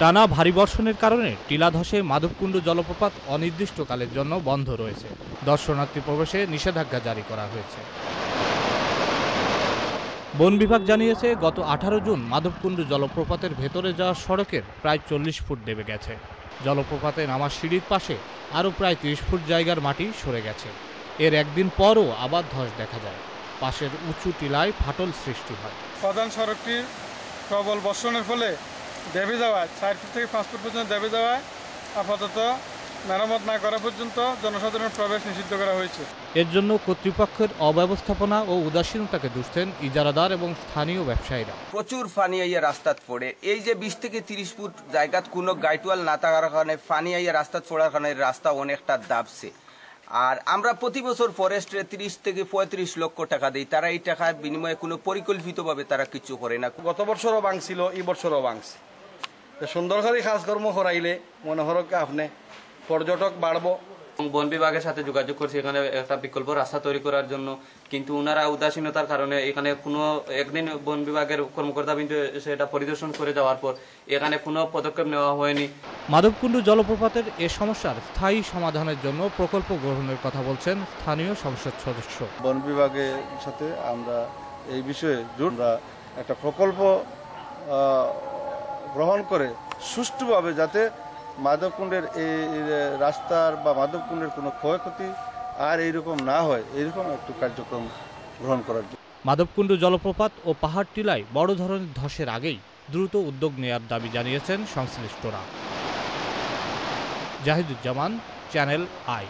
টানা ভারী বর্ষণের কারণে টিলা ধসে মাধবকুণ্ড জলপ্রপাত অনির্দিষ্টকালের জন্য বন্ধ রয়েছে। দর্শনার্থী প্রবেশে নিষেধাজ্ঞা জারি করা হয়েছে। বন বিভাগ জানিয়েছে, গত আঠারো জুন মাধবকুণ্ড জলপ্রপাতের ভেতরে যাওয়া সড়কের প্রায় চল্লিশ ফুট দেবে গেছে। জলপ্রপাতে নামার সিঁড়ির পাশে আরও প্রায় তিরিশ ফুট জায়গার মাটি সরে গেছে। এর একদিন পরও আবার ধস দেখা যায়। পাশের উঁচু টিলায় ফাটল সৃষ্টি হয়। প্রধান সড়কটির প্রবল বর্ষণের ফলে দেবে যাওয়ায় চার ফুট থেকে পাঁচ ফুট পর্যন্ত দেবে যাওয়ায় আপাতত মেরামত না করা পর্যন্ত জনসাধারণের প্রবেশ নিষিদ্ধ করা হয়েছে। এর জন্য কর্তৃপক্ষের অব্যবস্থাপনা ও উদাসীনতাকে দুষছেন ইজারাদার এবং স্থানীয় ব্যবসায়ীরা। প্রচুর ফানি আইয়া রাস্তাত পড়ে। এই যে বিশ থেকে তিরিশ ফুট জায়গাত কোনো গাইটওয়াল না থাকার কারণে ফানি আইয়া রাস্তাত পড়ার কারণে রাস্তা অনেকটা দাবছে আর আমরা প্রতি বছর ফরেস্টে তিরিশ থেকে পঁয়ত্রিশ লক্ষ টাকা দিই। তারা এই টাকার বিনিময়ে কোনো পরিকল্পিতভাবে তারা কিছু করে না। গত বছরও ভাঙছিল এই বছরও ভাঙছে। তো সুন্দর করে কাজকর্ম করাইলে মনে হরক আপনি পর্যটক বাড়বো। এবং বন বিভাগের সাথে যোগাযোগ করছি এখানে একটা বিকল্প রাস্তা তৈরি করার জন্য। কিন্তু ওনারা উদাসীনতার কারণে এখানে কোনো একদিন বন বিভাগের কর্মকর্তা কিন্তু সেটা পরিদর্শন করে যাওয়ার পর এখানে কোনো পদক্ষেপ নেওয়া হয়নি। মাধবকুণ্ড জলপ্রপাতের এ সমস্যার স্থায়ী সমাধানের জন্য প্রকল্প গ্রহণের কথা বলছেন স্থানীয় সংসদ সদস্য। বন বিভাগের সাথে আমরা এই বিষয়ে জোর- আমরা একটা প্রকল্প গ্রহণ করে সুষ্ঠুভাবে যাতে মাধবকুণ্ডের এই রাস্তার বা মাধবকুণ্ডের কোনো ক্ষয়ক্ষতি আর এইরকম না হয়, এইরকম একটু কার্যক্রম গ্রহণ করার জন্য। মাধবকুণ্ড জলপ্রপাত ও পাহাড় টিলায় বড় ধরনের ধসের আগেই দ্রুত উদ্যোগ নেয়ার দাবি জানিয়েছেন সংশ্লিষ্টরা। Zahiduzzaman, channel I.